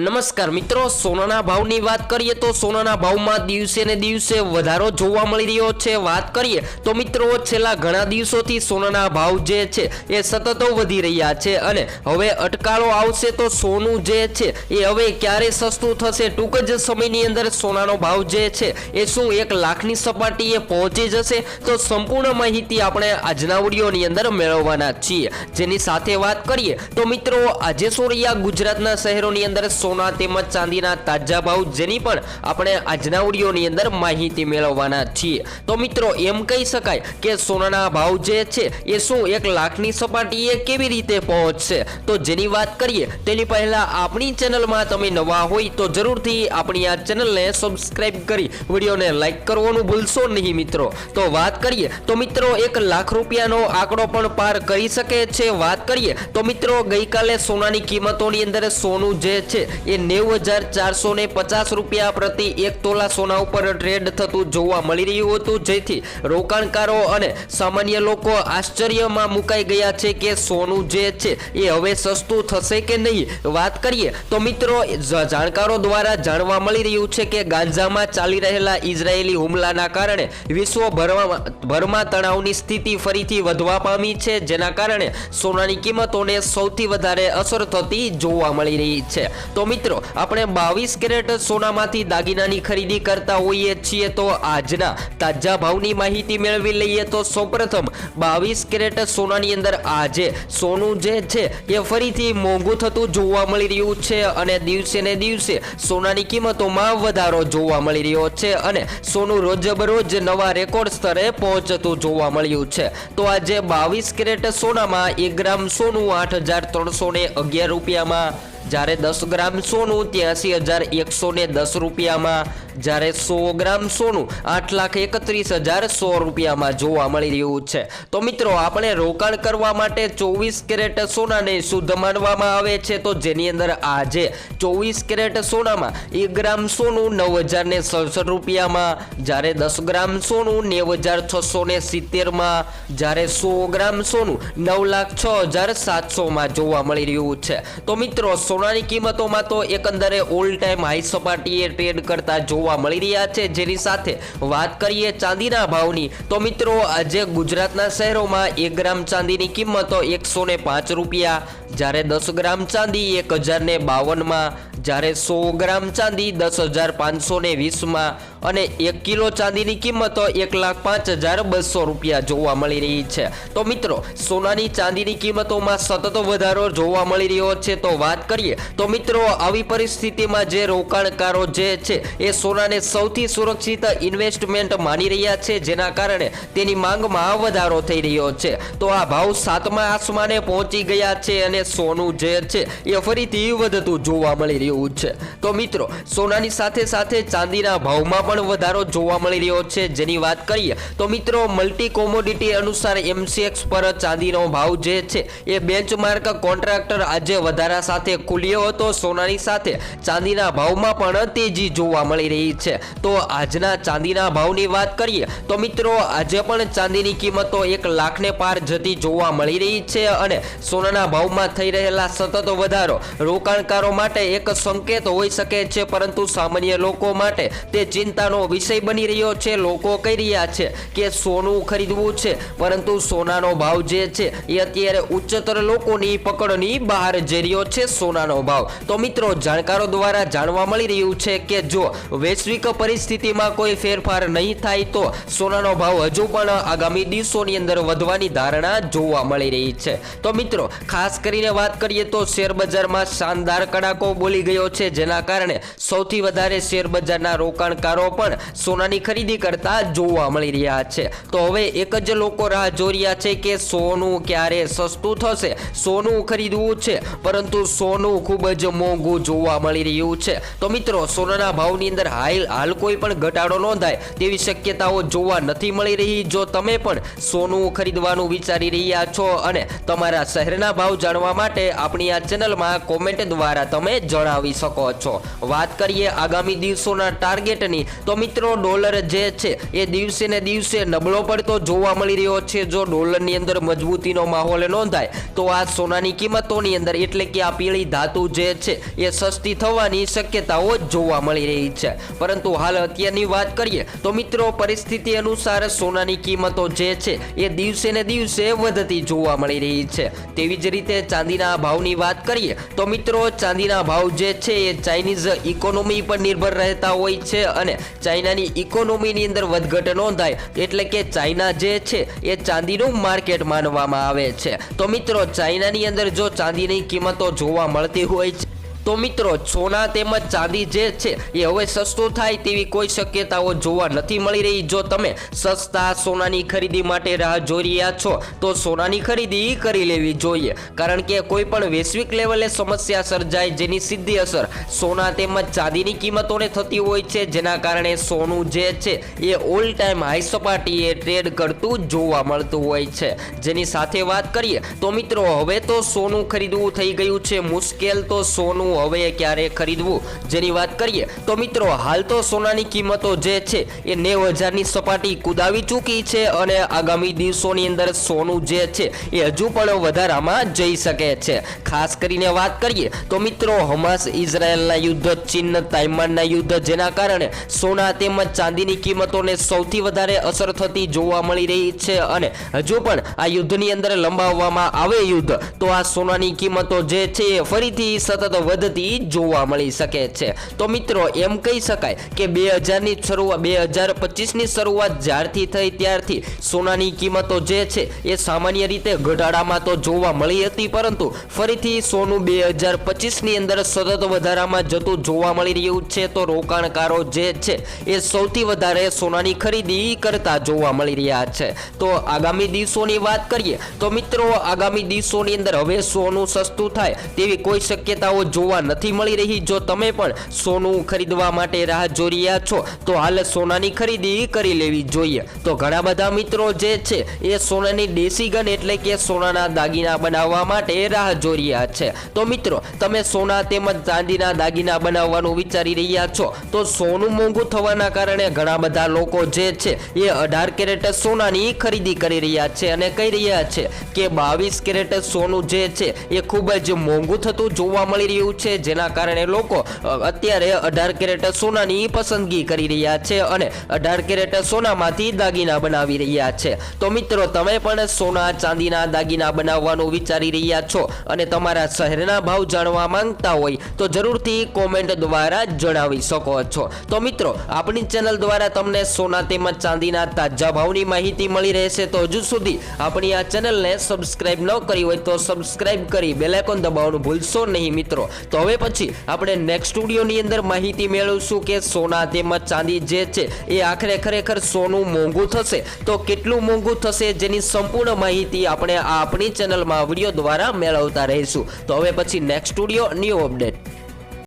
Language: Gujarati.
નમસ્કાર મિત્રો, સોનાના ભાવની વાત કરીએ તો સોનાના ભાવમાં દિવસે ને દિવસે વધારો જોવા મળી રહ્યો છે. વાત કરીએ તો મિત્રો, છેલ્લા ઘણા દિવસોથી સોનાના ભાવ જે છે એ સતત વધી રહ્યા છે અને હવે અટકાળો આવશે તો સોનું જે છે એ હવે ક્યારે સસ્તું થશે ટૂંક જ સમયની અંદર સોનાનો ભાવ જે છે એ શું એક લાખની સપાટીએ પહોંચી જશે? તો સંપૂર્ણ માહિતી આપણે આજના વિડીયોની અંદર મેળવવાના છીએ. જેની સાથે વાત કરીએ તો મિત્રો, આજે સોરિયા ગુજરાતના શહેરોની અંદર સોના તેમજ ચાંદીના તાજા ભાવ જેની પણ આપણે આજના ઓડિયોની અંદર માહિતી મેળવવાના છીએ. તો મિત્રો, એમ કહી શકાય કે સોનાના ભાવ જે છે, એ શું એક લાખની સપાટીએ કેવી રીતે પહોંચશે? તો જેની વાત કરીએ, તેની પહેલા આપણી ચેનલમાં તમે નવા હોય તો જરૂરથી આપણી આ ચેનલને સબસ્ક્રાઈબ કરી વિડીયોને લાઈક કરવાનું ભૂલશો નહીં મિત્રો. તો વાત કરીએ, તો મિત્રો, એક લાખ રૂપિયાનો આંકડો પણ પાર કરી શકે છે. વાત કરીએ, તો મિત્રો, ગઈકાલે સોનાની કિંમતોની અંદર સોનું જે છે એ નેવું હજાર ચારસો પચાસ રૂપિયા પ્રતિ એક તોલા સોના ઉપર ટ્રેડ થતું જોવા મળી રહ્યું હતું. જેથી રોકાણકારો અને સામાન્ય લોકો આશ્ચર્યમાં મુકાઈ ગયા છે કે સોનું જે છે એ હવે સસ્તું થશે કે નહીં. વાત કરીએ તો મિત્રો જાણકારો દ્વારા જાણવા મળી રહ્યું છે કે ગાંજામાં ચાલી રહેલા ઇઝરાયેલી હુમલાના કારણે વિશ્વભરમાં ભરમાં તણાવની સ્થિતિ ફરીથી વધવા પામી છે. જેના કારણે સોનાની કિંમતોને સૌથી વધારે અસર થતી જોવા મળી રહી છે. તો મિત્રો, આપણે બાવીસ કેરેટ સોનામાંથી દાગીનાની ખરીદી કરતા હોઈએ છીએ તો આજના તાજા ભાવની માહિતી મેળવી લઈએ તો સૌપ્રથમ બાવીસ કેરેટ સોનાની અંદર આજે સોનું જે છે એ ફરીથી મોંઘું થતું જોવા મળી રહ્યું છે અને દિવસે ને દિવસે સોનાની કિંમતોમાં વધારો જોવા મળી રહ્યો છે અને સોનું રોજબરોજ નવા રેકોર્ડ સ્તરે પહોંચતું જોવા મળ્યું છે. તો આજે બાવીસ કેરેટ સોનામાં એક ગ્રામ સોનું આઠ હજાર ત્રણસો ને અગિયાર રૂપિયામાં જ્યારે દસ ગ્રામ સોનું ત્યાંસી હજાર એકસો ને દસ રૂપિયામાં જ્યારે સો ગ્રામ સોનું આઠ લાખ એકત્રીસ હજાર સો રૂપિયામાં જોવા મળી રહ્યું છે. તો મિત્રો, આપણે રોકાણ કરવા માટે ચોવીસ કેરેટ સોનાને શુદ્ધ માનવામાં આવે છે. તો જેની અંદર આજે ચોવીસ કેરેટ સોનામાં એક ગ્રામ સોનું નવ હજાર ને સડસઠ રૂપિયામાં, જ્યારે દસ ગ્રામ સોનું નેવ હજાર છસો ને સિત્તેરમાં, જ્યારે સો ગ્રામ સોનું નવ લાખ છ હજાર સાતસોમાં જોવા મળી રહ્યું છે. તો મિત્રો, સોનાની કિંમતોમાં તો એકંદરે ઓલ ટાઈમ હાઈ સપાટીએ ટ્રેડ કરતા જોવા મળી રહ્યા છે. જેની સાથે વાત કરીએ ચાંદીના ભાવની, તો મિત્રો આજે ગુજરાતના શહેરોમાં એક ગ્રામ ચાંદીની કિંમતો એકસો પાંચ રૂપિયા, જ્યારે દસ ગ્રામ ચાંદી એક હજારને બાવનમાં જ્યારે સો ગ્રામ ચાંદી દસ હજાર પાંચસો ને વીસમાં અને એક કિલો ચાંદીની કિંમતો એક લાખ પાંચ હજાર બસો રૂપિયા જોવા મળી રહી છે. તો મિત્રો, સોનાની ચાંદીની કિંમતોમાં સતત વધારો જોવા મળી રહ્યો છે. તો વાત કરીએ, તો મિત્રો, આવી પરિસ્થિતિમાં જે રોકાણકારો જે છે, એ સોનાને સૌથી સુરક્ષિત ઇન્વેસ્ટમેન્ટ માની રહ્યા છે. જેના કારણે તેની માંગમાં વધારો થઈ રહ્યો છે. તો આ ભાવ સાતમા આસમાને પહોંચી ગયા છે અને સોનું જે છે, એ ફરીથી વધતું જોવા મળી રહ્યું છે. તો મિત્રો, સોનાની સાથે સાથે ચાંદીના ભાવમાં પણ વધારો જોવા મળી રહ્યો છે. જેની વાત કરીએ, તો મિત્રો મલ્ટી કોમોડિટી અનુસાર એમસીએક્સ પર ચાંદીનો ભાવ જે છે, એ બેન્ચમાર્ક કોન્ટ્રાક્ટર આજે વધારા સાથે ખુલ્યો હતો. સોનાની સાથે ચાંદીના ભાવમાં પણ તેજી જોવા મળી રહી છે. તો આજના ચાંદીના ભાવની વાત કરીએ, તો મિત્રો, આજે પણ ચાંદીની કિંમતો એક લાખને પાર જતી જોવા મળી રહી છે અને સોનાના ભાવમાં થઈ રહેલા સતત વધારો રોકાણકારો માટે એક સંકેત હોઈ શકે છે, પરંતુ સામાન્ય લોકો માટે તે ચિંતાનો વિષય બની રહ્યો છે. લોકો કહી રહ્યા છે કે સોનું ખરીદવું છે, પરંતુ સોનાનો ભાવ જે છે એ અત્યારે ઉચ્ચતર લોકોની પકડની બહાર જઈ રહ્યો છે સોનાનો ભાવ. તો મિત્રો, જાણકારો દ્વારા જાણવા મળી રહ્યું છે કે જો વૈશ્વિક પરિસ્થિતિમાં કોઈ ફેરફાર નહીં થાય, તો સોનાનો ભાવ હજુ પણ આગામી દિવસોની અંદર વધવાની ધારણા જોવા મળી રહી છે. તો મિત્રો, ખાસ કરીને વાત કરીએ તો શેર બજારમાં શાનદાર કડાકો બોલી ગયો છે. જેના કારણે સૌથી વધારે શેર બજારના રોકાણકારો પણ સોનાની ખરીદી કરતા જોવા મળી રહ્યા છે. તો હવે એક જ લોકો રાહ જોઈ રહ્યા છે કે સોનું ક્યારે સસ્તું થશે. સોનું ખરીદવું છે, પરંતુ સોનું ખૂબ જ મોંઘું જોવા મળી રહ્યું છે. તો મિત્રો, સોનાના ભાવની અંદર હાલ હાલ કોઈ પણ ઘટાડો નોંધાય તેવી શક્યતાઓ જોવા નથી મળી રહી. જો તમે પણ સોનું ખરીદવાનું વિચારી રહ્યા છો અને તમારા શહેરના ભાવ જાણવા માટે આપણી આ ચેનલમાં કોમેન્ટ દ્વારા તમે જણાવ. જણાવી શકો છો. વાત કરીએ આગામી દિવસોના ટાર્ગેટની, તો મિત્રો ડોલર જે છે, એ દિવસે ને દિવસે નબળો પડતો જોવા મળી રહ્યો છે. જો ડોલરની અંદર મજબૂતીનો માહોલ નોંધાય, તો આ સોનાની કિંમતોની અંદર, એટલે કે આ પીળી ધાતુ જે છે, એ સસ્તી થવાની શક્યતાઓ જ જોવા મળી રહી છે. પરંતુ હાલ અત્યારની વાત કરીએ, તો મિત્રો પરિસ્થિતિ અનુસાર સોનાની કિંમતો જે છે, એ દિવસે ને દિવસે વધતી જોવા મળી રહી છે. તેવી જ રીતે ચાંદીના ભાવની વાત કરીએ, તો મિત્રો ચાંદીના ભાવ જે છે, એ ચાઇનીઝ ઇકોનોમી પર નિર્ભર રહેતા હોય છે અને ચાઇનાની ઇકોનોમીની અંદર વધઘટ નોંધાય એટલે કે ચાઇના જે છે, એ ચાંદીનું માર્કેટ માનવામાં આવે છે. તો મિત્રો ચાઇનાની અંદર જો ચાંદીની કિંમતો જોવા મળતી હોય છે તો મિત્રો, સોના તેમજ ચાંદી જે છે, એ હવે સસ્તું થાય તેવી કોઈ શક્યતાઓ જોવા નથી મળી રહી. જો તમે સસ્તા સોનાની ખરીદી માટે રાહ જોઈ રહ્યા છો, તો સોનાની ખરીદી કરી લેવી જોઈએ. કારણ કે કોઈ પણ વૈશ્વિક લેવલે સમસ્યા સર્જાય જેની સીધી અસર સોના તેમજ ચાંદીની કિંમતોને થતી હોય છે. જેના કારણે સોનું જે છે, એ ઓલ ટાઈમ હાઈ સપાટીએ ટ્રેડ કરતું જોવા મળતું હોય છે. જેની સાથે વાત કરીએ, તો મિત્રો, હવે તો સોનું ખરીદવું થઈ ગયું છે. મુશ્કેલ તો સોનું હવે ક્યારે ખરીદવું? જેની વાત કરીએ, તો મિત્રો, હાલ તો સોનાની કિંમતો જે છે, એ નેવ હજારની સપાટી કુદાવી ચૂકી છે અને આગામી દિવસોની અંદર સોનું જે છે, એ હજુ પણ વધારામાં જઈ શકે છે. ખાસ કરીને વાત કરીએ, તો મિત્રો, હમાસ ઇઝરાયલના યુદ્ધ, ચીન તાઇમાનના યુદ્ધ જેના કારણે સોના તેમજ ચાંદીની કિંમતોને સૌથી વધારે અસર થતી જોવા મળી રહી છે અને હજુ પણ આ યુદ્ધની અંદર લંબાવવામાં આવે યુદ્ધ, તો આ સોનાની કિંમતો જે છે, એ ફરીથી સતત વધતી જોવા મળી શકે છે. તો મિત્રો, એમ કહી શકાય કે બે હજારની શરૂઆત બે હજાર પચીસની શરૂઆત જ્યારથી થઈ ત્યારથી સોનાની કિંમતો જે છે એ સામાન્ય રીતે ઘટાડામાં તો જોવા મળી હતી, પરંતુ ફરીથી સોનું બે હજાર પચીસની અંદર સતત વધારામાં જતું જોવા મળી રહ્યું છે. તો રોકાણકારો જે છે એ સૌથી વધારે સોનાની ખરીદી કરતા જોવા મળી રહ્યા છે. તો આગામી દિવસોની વાત કરીએ, તો મિત્રો, આગામી દિવસોની અંદર હવે સોનું સસ્તું થાય તેવી કોઈ શક્યતાઓ જોવા નથી મળી રહી. જો તમે પણ સોનું ખરીદવા માટે રાહ જોઈ રહ્યા છો, તો હાલ સોનાની ખરીદી કરી લેવી જોઈએ. તો ઘણા બધા મિત્રો જે છે, એ સોનાની દેશી ગન એટલે કે સોનાના દાગીના બનાવવા માટે રાહ જોઈ રહ્યા છે. તો મિત્રો, તમે સોના તેમજ ચાંદીના દાગીના બનાવવાનું વિચારી રહ્યા છો, તો સોનું મોંઘું થવાના કારણે ઘણા બધા લોકો જે છે, એ અઢાર કેરેટ સોનાની ખરીદી કરી રહ્યા છે અને કહી રહ્યા છે કે બાવીસ કેરેટ સોનું જે છે, એ ખૂબ જ મોંઘું થતું જોવા મળી રહ્યું છે જેના કારણે લોકો અત્યારે અઢાર કેરેટ સોનાની પસંદગી કરી રહ્યા છે અને અઢાર કેરેટ સોનામાંથી દાગીના બનાવી રહ્યા છે. તો મિત્રો, તમે પણ સોના ચાંદીના દાગીના બનાવવાનું વિચારી રહ્યા છો અને તમારા શહેરના ભાવ જાણવા માંગતા હોય તો જરૂરથી કોમેન્ટ દ્વારા જણાવી શકો છો. તો મિત્રો, આપણી ચેનલ દ્વારા તમને સોના તેમજ ચાંદીના તાજા ભાવની માહિતી મળી રહેશે. તો હજુ સુધી આપણી આ ચેનલને સબસ્ક્રાઇબ ન કરી હોય તો સબસ્ક્રાઇબ કરી બેલાઇકોન દબાવવાનું ભૂલશો નહીં મિત્રો. તો હવે પછી આપણે નેક્સ્ટ સ્ટુડિયોની અંદર માહિતી મેળવશું કે સોના તેમજ ચાંદી જે છે, એ આખરે ખરેખર સોનું મોંઘું થશે. તો કેટલું મોંઘું થશે જેની સંપૂર્ણ માહિતી આપણે આ આપણી ચેનલમાં વીડિયો દ્વારા મેળવતા રહીશું. તો હવે પછી નેક્સ્ટ સ્ટુડિયો ન્યૂ અપડેટ